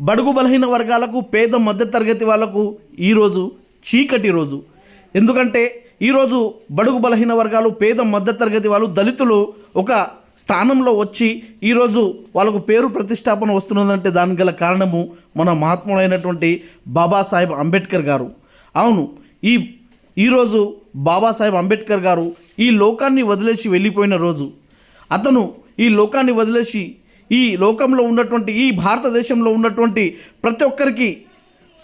బడుగు బలహీన వర్గాలకు పేద మధ్యతరగతి వాళ్ళకు ఈరోజు చీకటి రోజు. ఎందుకంటే ఈరోజు బడుగు బలహీన వర్గాలు పేద మధ్యతరగతి వాళ్ళు దళితులు ఒక స్థానంలో వచ్చి ఈరోజు వాళ్ళకు పేరు ప్రతిష్టాపన వస్తున్నదంటే దానికి గల కారణము మన మహాత్ముడైనటువంటి బాబాసాహెబ్ అంబేద్కర్ గారు. అవును ఈ ఈరోజు బాబాసాహెబ్ అంబేద్కర్ గారు ఈ లోకాన్ని వదిలేసి వెళ్ళిపోయిన రోజు. అతను ఈ లోకాన్ని వదిలేసి ఈ లోకంలో ఉన్నటువంటి ఈ భారతదేశంలో ఉన్నటువంటి ప్రతి ఒక్కరికి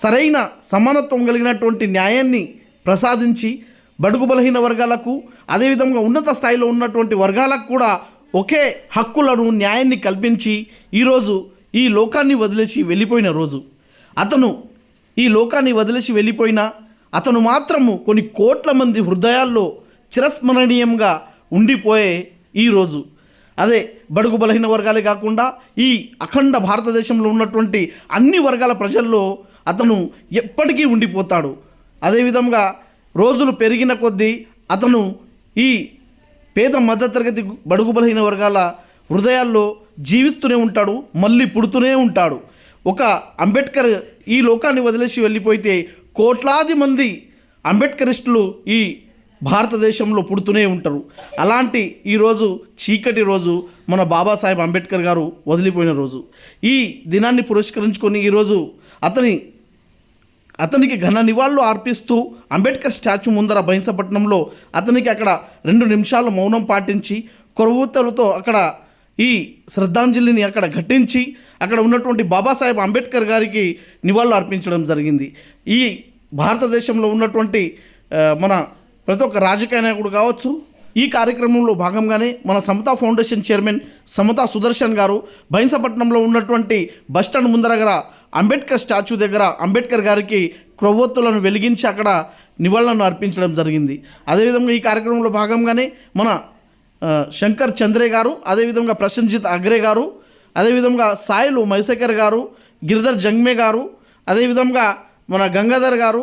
సరైన సమానత్వం కలిగినటువంటి న్యాయాన్ని ప్రసాదించి బడుగు బలహీన వర్గాలకు అదేవిధంగా ఉన్నత స్థాయిలో ఉన్నటువంటి వర్గాలకు కూడా ఒకే హక్కులను న్యాయాన్ని కల్పించి ఈరోజు ఈ లోకాన్ని వదిలేసి వెళ్ళిపోయిన రోజు. అతను ఈ లోకాన్ని వదిలేసి వెళ్ళిపోయిన అతను మాత్రము కొన్ని కోట్ల మంది హృదయాల్లో చిరస్మరణీయంగా ఉండిపోయే ఈరోజు అదే బడుగు బలహీన వర్గాలే కాకుండా ఈ అఖండ భారతదేశంలో ఉన్నటువంటి అన్ని వర్గాల ప్రజల్లో అతను ఎప్పటికీ ఉండిపోతాడు. అదేవిధంగా రోజులు పెరిగిన కొద్దీ అతను ఈ పేద మధ్యతరగతి బడుగు బలహీన వర్గాల హృదయాల్లో జీవిస్తూనే ఉంటాడు మళ్ళీ పుడుతూనే ఉంటాడు. ఒక అంబేద్కర్ ఈ లోకాన్ని వదిలేసి వెళ్ళిపోతే కోట్లాది మంది అంబేద్కరిస్టులు ఈ భారతదేశంలో పుడుతూనే ఉంటారు. అలాంటి ఈరోజు చీకటి రోజు మన బాబాసాహెబ్ అంబేద్కర్ గారు వదిలిపోయిన రోజు. ఈ దినాన్ని పురస్కరించుకొని ఈరోజు అతని అతనికి ఘన నివాళులు అర్పిస్తూ అంబేద్కర్ స్టాచ్యూ ముందర బహింసపట్నంలో అతనికి అక్కడ రెండు నిమిషాలు మౌనం పాటించి కొరవూతలతో అక్కడ ఈ శ్రద్ధాంజలిని అక్కడ ఘటించి అక్కడ ఉన్నటువంటి బాబాసాహెబ్ అంబేద్కర్ గారికి నివాళులు అర్పించడం జరిగింది. ఈ భారతదేశంలో ఉన్నటువంటి మన ప్రతి ఒక్క రాజకీయ నాయకుడు కావచ్చు ఈ కార్యక్రమంలో భాగంగానే మన సమతా ఫౌండేషన్ చైర్మన్ సమతా సుదర్శన్ గారు బైన్సపట్నంలో ఉన్నటువంటి బస్టాండ్ ముందరగర అంబేద్కర్ స్టాచ్యూ దగ్గర అంబేద్కర్ గారికి క్రొవ్వొత్తులను వెలిగించి అక్కడ నివాళులను అర్పించడం జరిగింది. అదేవిధంగా ఈ కార్యక్రమంలో భాగంగానే మన శంకర్ చంద్రే గారు అదేవిధంగా ప్రసంజిత్ అగ్రే గారు అదేవిధంగా సాయిలు మైశేఖర్ గారు గిరిధర్ జంగ్మే గారు అదేవిధంగా మన గంగాధర్ గారు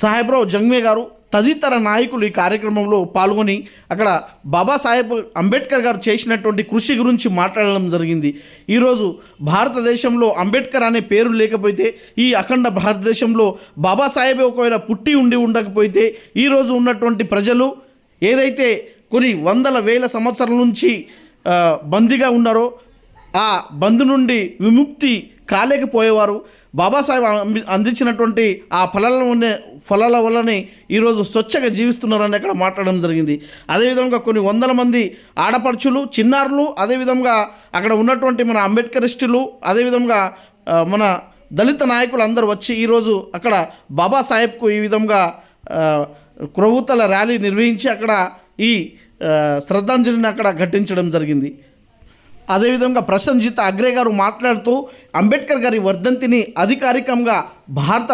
సాహెబ్రావు జంగ్మే గారు తదితర నాయకులు ఈ కార్యక్రమంలో పాల్గొని అక్కడ బాబాసాహెబ్ అంబేద్కర్ గారు చేసినటువంటి కృషి గురించి మాట్లాడడం జరిగింది. ఈరోజు భారతదేశంలో అంబేద్కర్ అనే పేరు లేకపోతే ఈ అఖండ భారతదేశంలో బాబాసాహెబ్ ఒకవేళ పుట్టి ఉండి ఉండకపోతే ఈరోజు ఉన్నటువంటి ప్రజలు ఏదైతే కొన్ని వందల వేల సంవత్సరాల నుంచి బందీగా ఉన్నారో ఆ బంధు నుండి విముక్తి కాలేకపోయేవారు. బాబాసాహెబ్ అందించినటువంటి ఆ ఫలాలను ఫలాల వల్లనే ఈరోజు స్వచ్ఛగా జీవిస్తున్నారని అక్కడ మాట్లాడడం జరిగింది. అదేవిధంగా కొన్ని వందల మంది ఆడపడుచులు చిన్నారులు అదేవిధంగా అక్కడ ఉన్నటువంటి మన అంబేద్కరిస్టులు అదేవిధంగా మన దళిత నాయకులు అందరూ వచ్చి ఈరోజు అక్కడ బాబాసాహెబ్కు ఈ విధంగా క్రొవ్వుతల ర్యాలీ నిర్వహించి అక్కడ ఈ శ్రద్ధాంజలిని అక్కడ ఘటించడం జరిగింది. అదేవిధంగా ప్రసంజిత్ అగ్రే గారు మాట్లాడుతూ అంబేద్కర్ గారి వర్ధంతిని అధికారికంగా భారత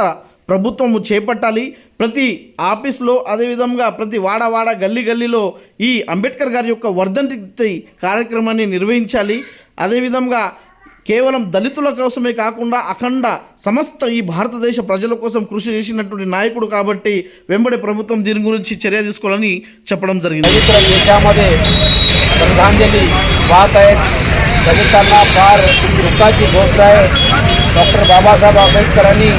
ప్రభుత్వము చేపట్టాలి. ప్రతి ఆఫీస్లో అదేవిధంగా ప్రతి వాడ వాడ గల్లీ గల్లీలో ఈ అంబేద్కర్ గారి యొక్క వర్ధంతి కార్యక్రమాన్ని నిర్వహించాలి. అదేవిధంగా కేవలం దళితుల కోసమే కాకుండా అఖండ సమస్త ఈ భారతదేశ ప్రజల కోసం కృషి చేసినటువంటి నాయకుడు కాబట్టి వెంబడి ప్రభుత్వం దీని గురించి చర్య తీసుకోవాలని చెప్పడం జరిగింది. డాక్టర్ బాబాసాహెబ్ అంబేద్కర్ అని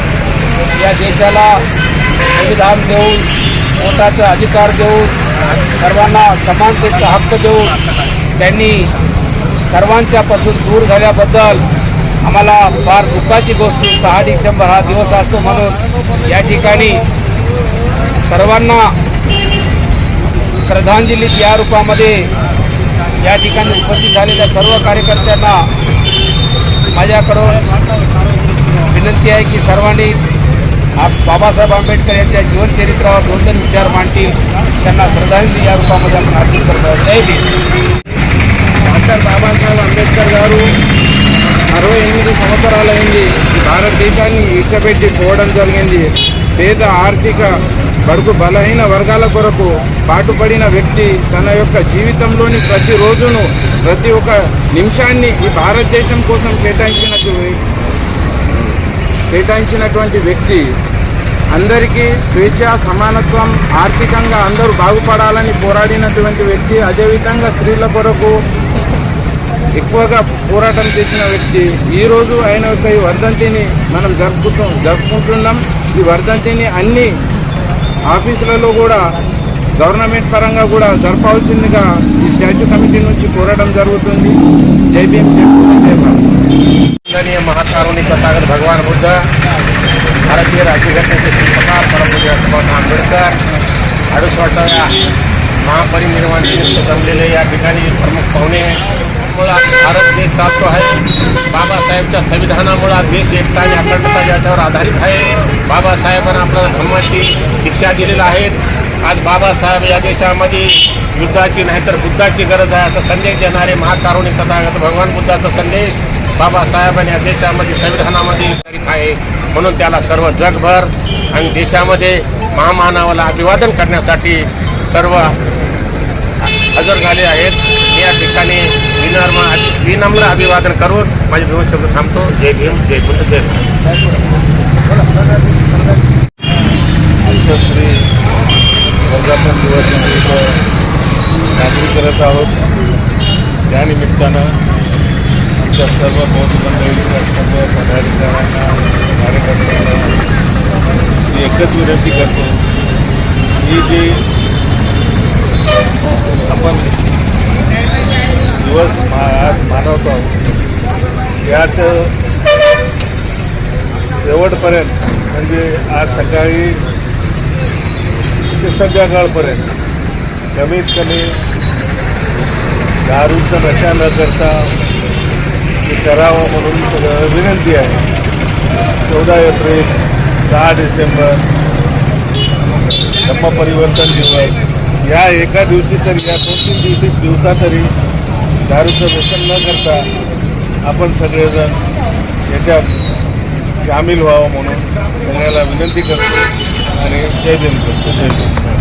या देशाला संविधान देऊन वोटाचा अधिकार देऊन सर्वांना समानतेचा हक्क देऊन त्यांनी सर्वांच्यापासून दूर झाल्याबद्दल आम्हाला फार दुःखाची गोष्ट सहा डिसेंबर हा दिवस असतो म्हणून या ठिकाणी सर्वांना श्रद्धांजली या रूपामध्ये या ठिकाणी उपस्थित झालेल्या सर्व कार्यकर्त्यांना माझ्याकडून विनंती आहे की सर्वांनी आप बाबासाहेब आंबेडकर यांच्या जीवनचरित्रावर दोन दोन विचार मांडतील त्यांना श्रद्धांजली या रूपामध्ये आपण अर्पित करतो आहोत. जय भीम డాక్టర్ బాబాసాహెబ్ అంబేద్కర్ గారు అరవై ఎనిమిది సంవత్సరాలైంది ఈ భారతదేశాన్ని విడిచిపెట్టి పోవడం జరిగింది పేద ఆర్థిక బడుగు బలహీన వర్గాల కొరకు పాటుపడిన వ్యక్తి తన యొక్క జీవితంలోని ప్రతి రోజును ప్రతి ఒక్క నిమిషాన్ని ఈ భారతదేశం కోసం కేటాయించినట్టు కేటాయించినటువంటి వ్యక్తి అందరికీ స్వేచ్ఛ సమానత్వం ఆర్థికంగా అందరూ బాగుపడాలని పోరాడినటువంటి వ్యక్తి అదేవిధంగా స్త్రీల కొరకు ఎక్కువగా పోరాటం చేసిన వ్యక్తి ఈరోజు ఆయన యొక్క ఈ వర్ధంతిని మనం జరుపుకుంటూ జరుపుకుంటున్నాం. ఈ వర్ధంతిని అన్ని ఆఫీసులలో కూడా గవర్నమెంట్ పరంగా కూడా జరపాల్సిందిగా ఈ స్టాచ్యూ కమిటీ నుంచి కోరడం జరుగుతుంది. జై భీమ్ జై वंदनीय महाकारुणी तथागत भगवान बुद्ध भारतीय राज्यघटनेचे शिल्पकार परमपूज्य भगवान आंबेडकर अडुसवाटाव्या महापरिनिर्वाण निमित्त जमलेले या ठिकाणी प्रमुख पाहुणे. मुळात भारत देश चालतो आहे. बाबासाहेबच्या संविधानामुळे आज देश एकता आणि अखंडता याच्यावर आधारित आहे. बाबासाहेबांना आपल्याला धर्माची शिक्षा दिलेल्या आहेत आज बाबासाहेब या देशामध्ये युद्धाची नाही तर बुद्धाची गरज आहे असा संदेश देणारे महाकारुणी तथागत भगवान बुद्धाचा संदेश. बाबासाहेबांनी या देशामध्ये संविधानामध्ये तारीख आहे. म्हणून त्याला सर्व जगभर आणि देशामध्ये महामानवाला अभिवादन करण्यासाठी सर्व हजर झाले आहेत. मी या ठिकाणी विनम्र विनम्र अभिवादन करून माझे दोन शब्द थांबतो. जय भीम जय बुद्ध जय श्री वर्धापन दिवस साजरी करत आहोत. त्यानिमित्तानं आमच्या सर्व बौद्ध मंडळीच्या सर्व पदाधिकाऱ्यांना कार्यकर्त्यांना मी एकच विनंती करतो ही जी आपण दिवस मा आज मानवतो आहोत यात शेवटपर्यंत म्हणजे आज सकाळी ते संध्याकाळपर्यंत कमीत कमी दारूचं नशा न करता करावं म्हणून सगळं विनंती आहे. चौदा एप्रिल सहा डिसेंबर धम्मपरिवर्तन दिवस. या एका दिवशी तरी या दोन तीन दिवशी दिवसा तरी दारूचं व्यसन न करता आपण सगळेजण याच्यात सामील व्हावं म्हणून सगळ्याला विनंती करतो आणि जय भीम. करतो जय भीम.